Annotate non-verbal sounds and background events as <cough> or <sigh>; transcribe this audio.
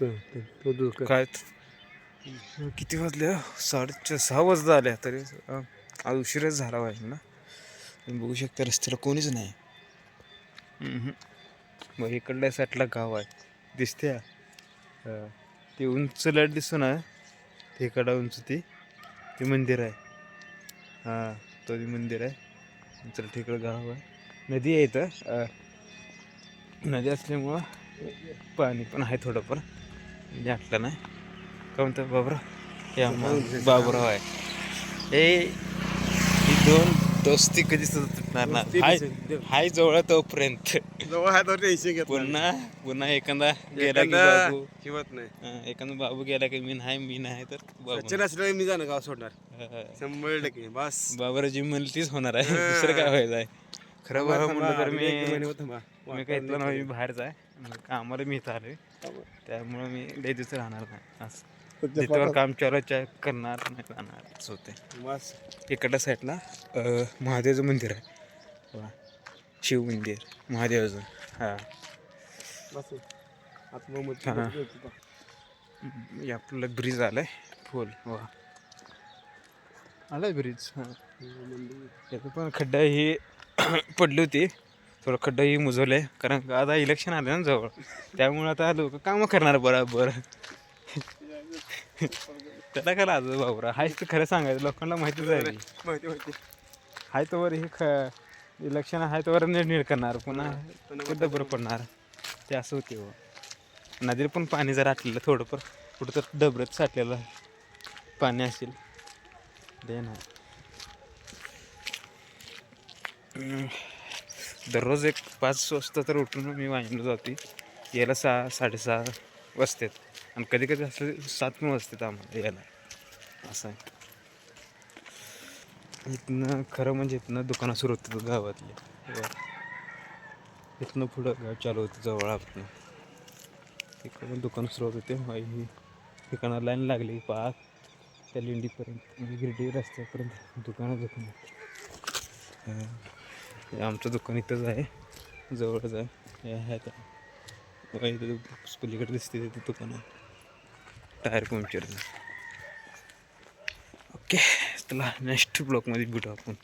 काय किती वाजले साडे सहा वाजता आल्या तरी आज उशीरच झाला पाहिजे ना? बघू शकता रस्त्याला कोणीच नाही. मग इकडल्या साईडला गाव आहे. दिसते ते उंच लाइट दिसतो ना ते उंच ती ते मंदिर आहे. हां तो ते मंदिर आहे. चल तिकडं गाव आहे. नदी आहे इथं नदी असल्यामुळं पाणी पण आहे थोडंफार. जाटलं नाही. का म्हणतात बाबरा हे आम्हाला बाबराव आहे. हे ही दोन दोस्ती कधी सुद्धा तुटणार ना हाय हाय जवळ तोपर्यंत. जवळ तर टेन्शन घेत पुन्हा पुन्हा एखादा गेला की बाबू. किंमत नाही. एखादा बाबू गेला की मी नाही मी नाही तर बाबू. मी जाणं गाव सोडणार. शंभर टक्के बस. बाबरा जी म्हणली तीच होणार आहे. दुसरं काय व्हायचं आहे? खरं बरं म्हणलं तर मी मी काही इथलं नाही मी बाहेरच आहे. कामाला मी इथं आलोय. त्यामुळं मी लय दिवस राहणार नाही. असं. जिथवर काम त्या करणार नाही राहणार. असं होते इकडल्या साईडला महादेवाचं मंदिर आहे. शिव मंदिर महादेवाचं. हे. आपलं ब्रिज आलाय फुल. वा. आलाय ब्रिज हां. त्याचं पण खड्डा ही <clears throat> पडली होती. थोडं खड्डा ही मुजवलं. आहे कारण का आता इलेक्शन आलं ना जवळ. त्यामुळे आता लोक कामं करणार बरोबर. त्याला काय लाज बाबरा? हायच तर खरं सांगायचं. लोकांना माहितीच आहे. ती. माहिती माहिती. हाय तोवर हे ख इलेक्शन आहे तोवर निर्णय करणार. पुन्हा कुठं बरं पडणार? ते असं होते हो. नदीला पण पाणी जर आटलेलं थोडंफार कुठं तर डबरत साठलेलं पाणी असेल. दे ना. दररोज एक पाच वाजता तर उठून मी वाहिनीला जाते. यायला सहा साडेसहा वाजतात. आणि कधी कधी असं सात पण वाजतात आम्हाला यायला. असं आहे. इथनं खरं म्हणजे इथनं दुकानं सुरू होतं गावातले. इथनं पुढं गाव चालू होतं जवळ आपण तिकडून दुकान सुरू होत होते मग ठिकाणं लाईन लागली. पाच त्या लिंडीपर्यंत म्हणजे गिरडी रस्त्यापर्यंत दुकानं दुकान. आमचं दुकान इथंच आहे. जवळच आहे. हे आहे त्या इथं पलीकडे दिसते तिथे दुकान आहे. टायर पंक्चरचं. ओके चला नेक्स्ट ब्लॉकमध्ये भेटू आपण.